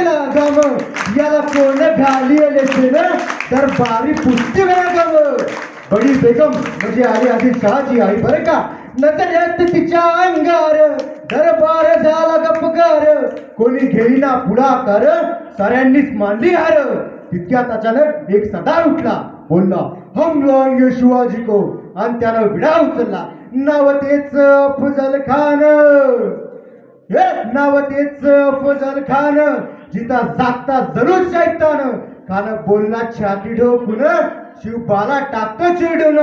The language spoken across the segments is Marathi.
केला गाव. याला कोण घाली ना. तर बारी पुष्टी वेळा गाव. बडी बेगम म्हणजे आली आधी शहाची आई बरं का? नंतर येत तिच्या अंगार. दरबार झाला गपकार कोणी घेईना पुढाकार. साऱ्यांनीच मांडली हार. तितक्यात अचानक एक सदार उठला. बोलला हम लाएंगे शिवाजी को. आणि त्यानं विडा उचलला. नाव तेच फजल खान. हे नाव तेच फजल खान. जिता जागता जरूर शैतान. खान बोलला छाती ठोकून शिवबाला टाकत चिडून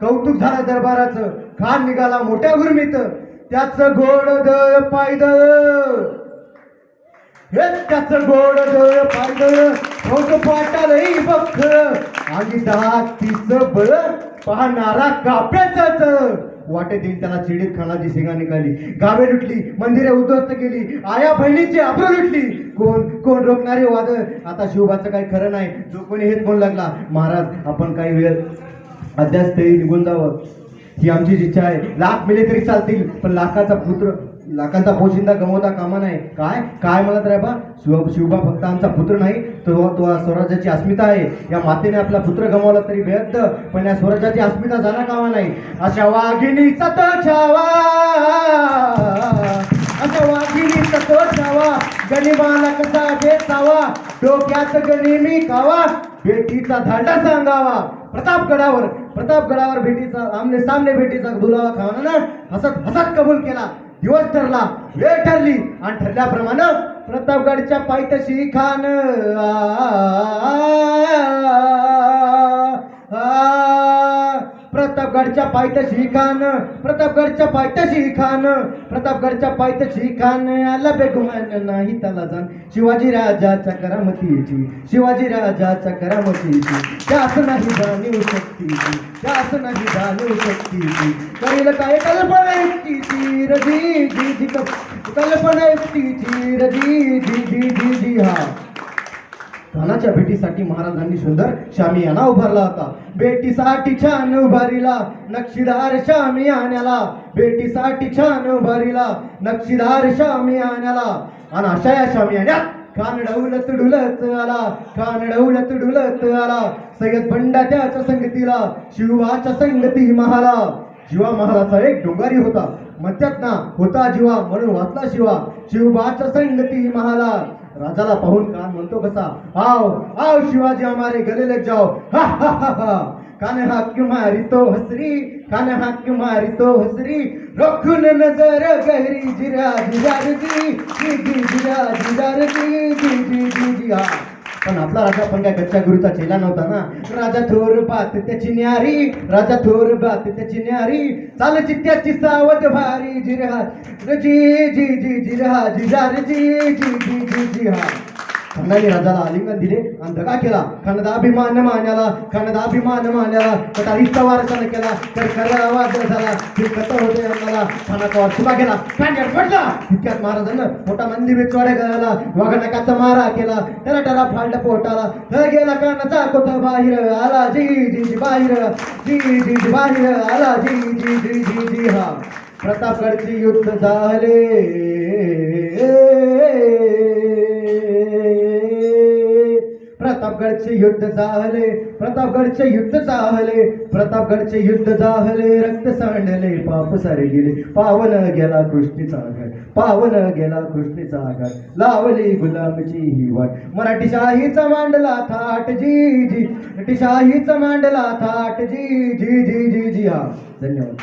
कौतुक झालं दरबाराचं. खान निघाला मोठ्या गुरमीत. त्याच गोड दळ पायदळ. हे त्याच गोड दळ पायदळ. मग पाटालही बखळ आणि दहा तीस बळ पाहणारा काप्याचाच. वाटेत येईल त्याला चिडीत खानाची सिंगा निघाली. गावे लुटली मंदिरे उद्ध्वस्त केली आया बहिणीची आबरू लुटली कोण कोण रोखणारे वाद आता शिवबाचं काही खरं नाही. जो कोणी हेच म्हणू लागला महाराज आपण काही वेळ अध्यास निघून जावं. ही आमची इच्छा आहे. लाख मिले तरी चालतील पण लाखाचा पुत्र लाखांचा पोशिंदा गमवता कामा नाही काय? काय म्हणत रे बा? शिव शिवबा फक्त आमचा पुत्र नाही तो तो स्वराज्याची अस्मिता आहे. या मातेने आपला पुत्र गमावला तरी बेहद्द पण या स्वराज्याची अस्मिता झाला कामा नाही. अशा वाघिणीचा तो छावा. अशा वाघिणीचा तो छावा. गणिबाला कसा बेचावा डोक्यात गणिमी खावा. बेटीचा धाडा सांगावा. प्रतापगडावर प्रतापगडावर भेटीचा आमने सामने भेटीचा दुलावा खावा ना? हसत हसत कबूल केला. दिवस ठरला वेळ ठरली आणि ठरल्याप्रमाणे प्रतापगडच्या पायथ्याशी खान प्रतापगडच्या पायथ्याशी खान प्रतापगडच्या पायथ्याशी खान प्रतापगडच्या पायथ्याशी खान आला बेगुमान नाही त्याला जाण शिवाजी राजाच्या करामतीची शिवाजी राजाच्या करामतीची त्यास नाही जाणीव शक्तीची त्यास नाही जाणीव शक्तीची करील काय कल्पना एकटीची रजी जी जी कल्पना एकटीची रजी जी जी जी जी हा खानाच्या भेटीसाठी महाराजांनी सुंदर शामियाना उभारला होता. भेटीसाठी छान उभारीला नक्षीदार शामियान्याला भेटीसाठी छान उभारीला नक्षीदार शामियान्याला आणि अशा या शामियान्यात कान डौलत डुलत आला कानडवलत डुलत आला. सय्यद बंडा संगतीला शिवाच्या संगती महाला. शिवा महाराचा एक डोंगारी होता. म्हणतात ना होता जीवा म्हणून वाचला शिवा. शिवबाच्या संगती महाला राजाला पाहून कान म्हणतो कसा आव आव शिवाजी हमारे गले लग जाओ. हा हा हा हा. कान हाक मारी तो हसरी कान हाक मारी तो हसरी. रोखून नजर गहरी जिरा जिरा जी जी जी जिरा जिरार जी जी जी जी जी हा. पण आपला राजा पण काय कच्च्या गुरुचा चेला नव्हता ना? राजा थोर बात त्याची न्यारी. राजा थोर बात त्याची न्यारी. चाल चित्त्याची सावध भारी जिरहा जी जी जी जिरहा जिजार जी जी जी जी जी हा. कर्णाने राजाला आलिंगन दिले आणि दगा केला. खंडाभिमान मान्याला खंडाभिमान मान्याला. कटारीचा वारसानं केला तर खरा आवाज झाला. ते कत होते अंगाला खानाचा वार केला. गेला पडला इतक्यात महाराजांना मोठा मंदिर वेचवाड्या गळाला. वाघनकाचा मारा केला. त्याला टरा फांड पोटाला. तर गेला कानाचा कोथ बाहेर? आला जी जी जी बाहेर. जी जी जी बाहेर. आला जी जी जी जी जी हा. प्रतापगडची युद्ध झाले. प्रतापगडचे युद्ध जाहले प्रतापगडचे युद्ध जाहले प्रतापगडचे युद्ध जाहले रक्त सांडले पाप सारे गेले पावन गेला कृष्णीचा घाट पावन गेला कृष्णीचा घाट. लावली गुलामची ही वाट. मराठी शाहीचा मांडला थाट जी जी. मराठी शाहीचा मांडला थाट जी जी जी जी जी. हा धन्यवाद.